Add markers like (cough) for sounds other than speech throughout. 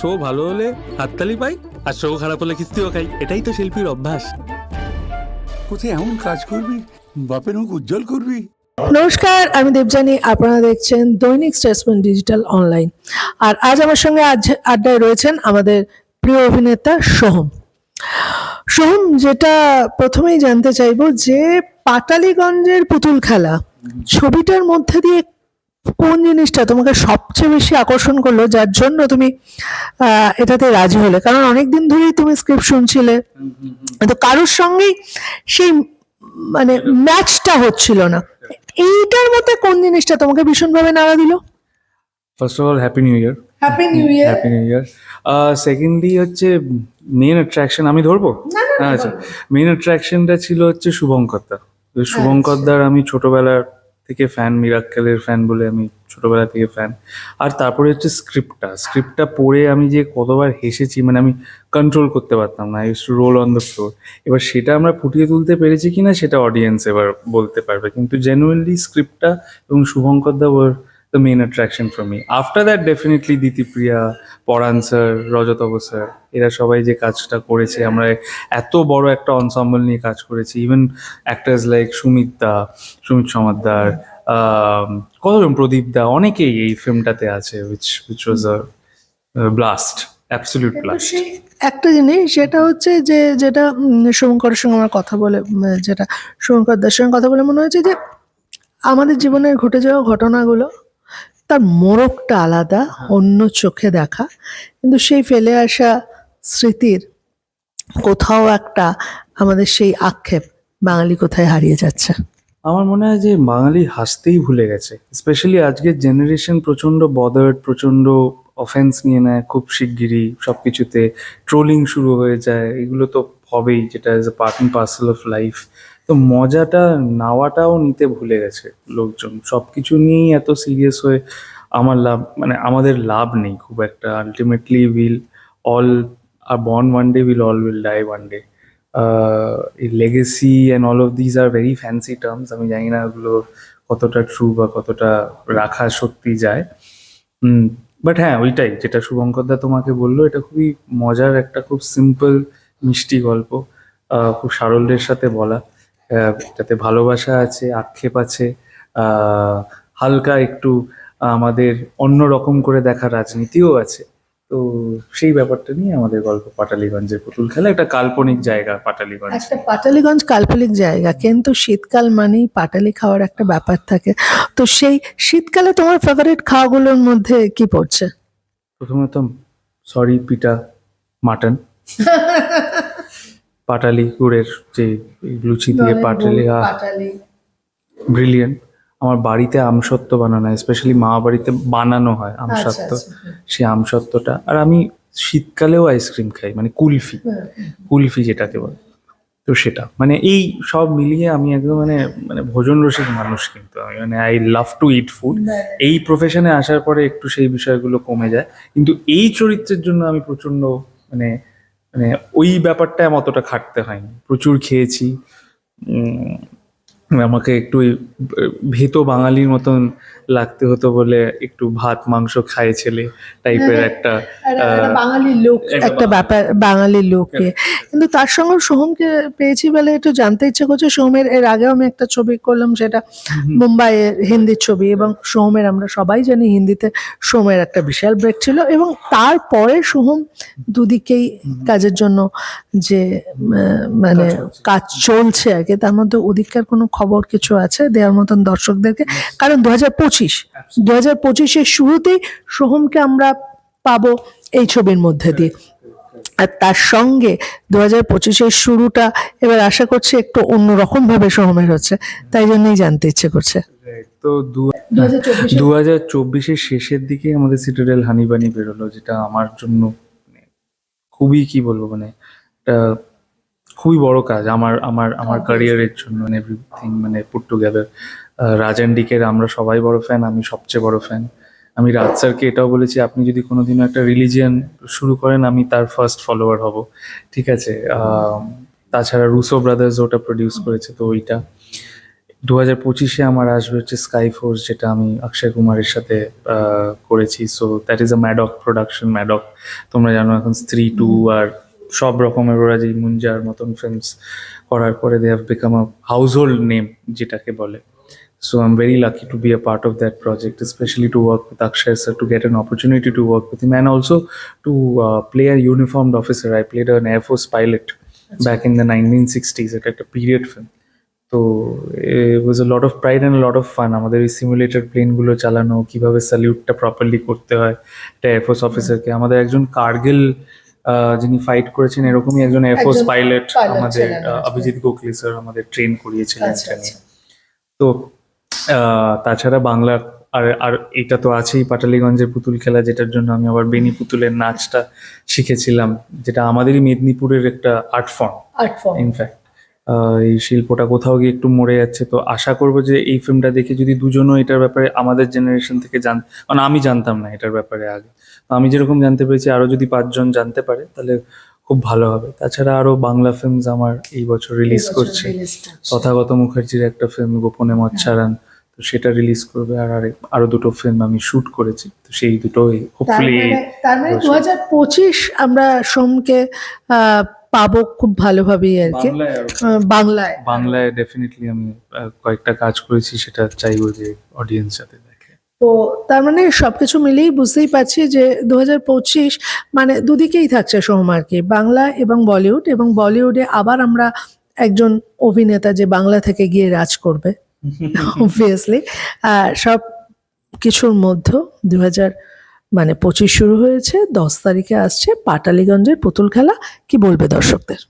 Show ভালো হলে হাততালি পাই আর শো খারাপ হলে কিস্তিও খাই। এটাই তো শিল্পীর অভ্যাস। কোথায় এমন কাজ করবি? বাপের মুখ উজ্জ্বল করবি? নমস্কার আমি দেবজানি আপনারা দেখছেন দৈনিক স্টেটসম্যান ডিজিটাল অনলাইন। আর আজ আমার সঙ্গে আজ আড্ডায় রয়েছেন আমাদের প্রিয় অভিনেতা সোহম। সোহম যেটা প্রথমেই জানতে চাইব যে পাটালিগঞ্জের পুতুল খেলা ছবিটার মধ্যে দিয়ে কোন জিনিসটা তোমাকে সবচেয়ে বেশি আকর্ষণ করল? যার জন্য তুমি এটাতে রাজি হলে। কারণ অনেকদিন ধরেই তুমি স্ক্রিপ্ট শুনছিলে। তো কারোর সঙ্গেই সেই মানে ম্যাচটা হচ্ছিল না। এইটার মধ্যে কোন জিনিসটা তোমাকে ভীষণভাবে নাড়া দিল? First of all happy new year happy new year happy new year secondly হচ্ছে মেন অ্যাট্রাকশন আমি ধরবো? আচ্ছা। মেন অ্যাট্রাকশনটা ছিল হচ্ছে শুভঙ্করদা তো শুভঙ্করদার আমি ছোটবেলা থেকে ফ্যান মিরাক্কেলের ফ্যান বলে আমি ছোটবেলা থেকে ফ্যান আর তারপরে হচ্ছে স্ক্রিপ্টটা স্ক্রিপ্টটা পড়ে আমি যে কতবার হেসেছি মানে আমি কন্ট্রোল করতে পারতাম না। Use to roll on the floor এবার সেটা আমরা ফুটিয়ে তুলতে পেরেছি কিনা, সেটা অডিয়েন্স এবার বলতে পারবে। কিন্তু জেনুয়েনলি স্ক্রিপ্টটা এবং শুভঙ্কর দা were the main attraction for me after that definitely Ditipriya Paran sir Rajatava sir এরা সবাই যে কাজটা করেছে আমরা এত বড় একটা অনসাম্বল নিয়ে কাজ করেছি। Even actors like Sumit da Sumit Samaddar um, কতজন? প্রদীপ দা অনেকেই এই ফিল্মটাতে আছে which which was a blast absolute blast একটা জিনিস সেটা হচ্ছে যে যেটা শুভঙ্করের সঙ্গে আমার কথা বলে যেটা শুভঙ্কর দার সঙ্গে কথা বলে মনে হয়েছে যে আমাদের জীবনে ঘটে যাওয়া ঘটনাগুলো তার মোড়কটা আলাদা অন্য চোখে দেখা। কিন্তু সেই ফেলে আসা স্মৃতির কোথাও একটা আমাদের সেই আক্ষেপ বাঙালি কোথায় হারিয়ে যাচ্ছে। আমার মনে হয় যে বাঙালি হাসতেই ভুলে গেছে। স্পেশালি আজকের জেনারেশন প্রচণ্ড বদার্ড প্রচণ্ড অফেন্স নিয়ে নেয় খুব শিগগিরই সব কিছুতে ট্রোলিং শুরু হয়ে যায় এগুলো তো হবেই যেটা as a part and parcel of life তো মজাটা নেওয়াটাও নিতে ভুলে গেছে লোকজন। সব কিছু নিয়েই এত সিরিয়াস হয়ে আমার লাভ মানে আমাদের লাভ নেই খুব একটা। Ultimately will all are born one day will all will die one day legacy and all of these are very fancy terms আমি জানি না ওগুলো কতটা ট্রু বা কতটা রাখা সত্যি যায়। বাট হ্যাঁ ওইটাই যেটা শুভঙ্করদা তোমাকে বলল, এটা খুবই মজার একটা, খুব সিম্পল মিষ্টি গল্প। খুব সারল্যের সাথে বলা। এটাতে ভালোবাসা আছে আক্ষেপ আছে হালকা একটু আমাদের অন্য রকম করে দেখা রাজনীতিও আছে। তো সেই ব্যাপারটা নিয়ে আমাদের গল্প পাটালিগঞ্জের পুতুল খেলা একটা কাল্পনিক জায়গা পাটালিগঞ্জ। একটা পাটালিগঞ্জ কাল্পনিক জায়গা কিন্তু শীতকাল মানেই পাটালি খাওয়ার একটা ব্যাপার থাকে। তো সেই শীতকালে তোমার ফেভারিট খাওয়াগুলোর মধ্যে কি পড়ছে? প্রথমত সরি পিটা মাটন পাটালি গুড়ের যে লুচি দিয়ে পাটালি ব্রিলিয়েন্ট আমার বাড়িতে আমসত্ত্ব বানানো হয় স্পেশালি মা বাড়িতে বানানো হয় আমসত্ত্ব। সেই আমসত্ত্বটা। আর আমি শীতকালেও আইসক্রিম খাই মানে কুলফি। কুলফি যেটাকে বলে। তো সেটা। মানে এই সব মিলিয়ে আমি একদম মানে মানে ভোজন রসিক মানুষ কিন্তু আমি। মানে I love to eat food এই প্রফেশনে আসার পরে একটু সেই বিষয়গুলো কমে যায়। কিন্তু এই চরিত্রের জন্য আমি প্রচণ্ড মানে মানে ওই ব্যাপারটা আমার অতটা খাটতে হয়নি। প্রচুর খেয়েছি আমাকে একটু ভেতো বাঙালির মতন লাগতে হতো বলে একটু ভাত মাংস খায় ছেলে টাইপের একটা বাঙালি লোক একটা ব্যাপার বাঙালি লোককে। কিন্তু তার সঙ্গে সোহমকে পেয়েছি বলে একটু জানতে ইচ্ছে করছে। সোহমের এর আগেও আমি একটা ছবি করলাম সেটা মুম্বাইয়ের হিন্দির ছবি এবং সোহমের আমরা সবাই জানি হিন্দিতে সোহমের একটা বিশাল ব্রেক ছিল এবং তারপরে সোহম দুদিকেই কাজের জন্য যে মানে কাজ চলছে। আর কি তার মধ্যে ওদিককার কোনো খবর কিছু আছে দেওয়ার মতন দর্শকদেরকে? কারণ দু হাজার পঁচিশ দু হাজার পঁচিশের শুরুতেই সোহমকে আমরা পাবো এই ছবির মধ্যে দিয়ে। আর তার সঙ্গে দু হাজার পঁচিশের শুরুটা এবার আশা করছি একটু অন্যরকম ভাবে সোহমের হচ্ছে তাই জন্যই জানতে ইচ্ছে করছে। তো দু হাজার চব্বিশের শেষের দিকে আমাদের সিটাডেল হানিবানি বেরোলো যেটা আমার জন্য মানে খুবই কি বলব মানে খুবই বড় কাজ আমার আমার আমার ক্যারিয়ারের জন্য মানে এভরিথিং মানে পুট টুগেদার রাজান ডিকের আমরা সবাই বড় ফ্যান আমি সবচেয়ে বড় ফ্যান আমি রাজ স্যারকে এটাও বলেছি আপনি যদি কোনোদিনও একটা রিলিজিয়ান শুরু করেন আমি তার ফার্স্ট ফলোয়ার হব। ঠিক আছে? তাছাড়া রুসো ব্রাদার্স ওটা প্রডিউস করেছে তো ওইটা। দু হাজার পঁচিশে আমার আসবে হচ্ছে স্কাই ফোর্স যেটা আমি অক্ষয় কুমারের সাথে করেছি। So that is a Maddock production Maddock তোমরা জানো এখন স্ত্রী টু আর সব রকমের ওরা যে মুঞ্জার মতন ফিল্মস করার পরে they have become a household name যেটাকে বলে। So I am very lucky to be a part of that project specially to work with Akshay sir to get an opportunity to work with man also to play a uniformed officer I played an air force pilot back in the nineteen sixties এটা একটা period film তো was a lot of pride and lot of fun আমাদের এই simulated প্লেনগুলো চালানো কীভাবে স্যালিউটটা properly করতে হয় একটা এয়ারফোর্স অফিসারকে আমাদের একজন কার্গিল যিনি ফাইট করেছেন এরকমই একজন এয়ারফোর্স পাইলট আমাদের। অভিজিৎ গোখলে স্যার আমাদের ট্রেন করিয়েছিলেন আচ্ছা, আচ্ছা। তো আহ, তাছাড়া বাংলার আর আর এটা তো আছেই পাটালিগঞ্জের পুতুল খেলা যেটার জন্য আমি আবার বেনি পুতুলের নাচটা শিখেছিলাম যেটা আমাদেরই মেদিনীপুরের একটা art form art form in fact এই শিল্পটা কোথাও গিয়ে একটু মরে যাচ্ছে। তো আশা করব যে এই ফিল্মটা দেখে যদি দুজনও এটার ব্যাপারে আমাদের জেনারেশন থেকে জান মানে আমি জানতাম না এটার ব্যাপারে আগে। তো আমি যেরকম জানতে পেরেছি আরও যদি পাঁচজন জানতে পারে তাহলে খুব ভালো হবে। তাছাড়া আরও বাংলা ফিল্মস আমার এই বছর রিলিজ করছে। তথাগত মুখার্জির একটা ফিল্ম গোপনে মচ্ছারান তো সেটা রিলিজ করবে। আর আরেক- আরও দুটো ফিল্ম আমি শুট করেছি তো সেই দুটো হোপফুলি মানে তার মানে। দু হাজার পঁচিশ আমরা সোমকে পাবো খুব ভালোভাবেই আর কি। বাংলায় বাংলায়। ডেফিনেটলি আমি কয়েকটা কাজ করেছি সেটা চাইব যে অডিয়েন্স যাতে দেখে। তো তার মানে সবকিছু মিলিয়েই বুঝতেই পারছি যে দু পঁচিশ মানে দুদিকেই থাকছে সোম আর কি বাংলা এবং বলিউড এবং বলিউডে আবার আমরা একজন অভিনেতা যে বাংলা থেকে গিয়ে রাজ করবে অবভিয়াসলি সব কিছুর মধ্যে দু হাজার মানে পঁচিশ শুরু হয়েছে, দশ তারিখে আসছে পাটালিগঞ্জের পুতুল খেলা। কি বলবে দর্শকদের?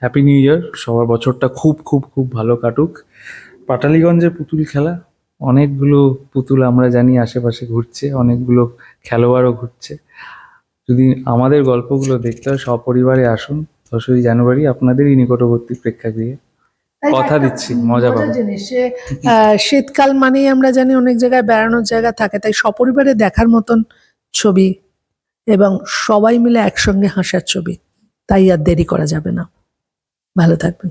হ্যাপি নিউ ইয়ার সবার বছরটা খুব খুব খুব ভালো কাটুক। পাটালিগঞ্জের পুতুল খেলা, অনেকগুলো পুতুল আমরা জানি আশেপাশে ঘুরছে, অনেকগুলো খেলোয়াড়ও ঘুরছে। যদি আমাদের গল্পগুলো দেখতে হয়, সপরিবারে আসুন, দশই জানুয়ারি আপনাদেরই নিকটবর্তী প্রেক্ষাগৃহে। কথা দিচ্ছি, মজা। জিনিস আহ, (laughs) শীতকাল মানেই আমরা জানি অনেক জায়গায় বেড়ানোর জায়গা থাকে তাই সপরিবারে দেখার মতন ছবি এবং সবাই মিলে একসঙ্গে হাসার ছবি তাই আর দেরি করা যাবে না ভালো থাকবেন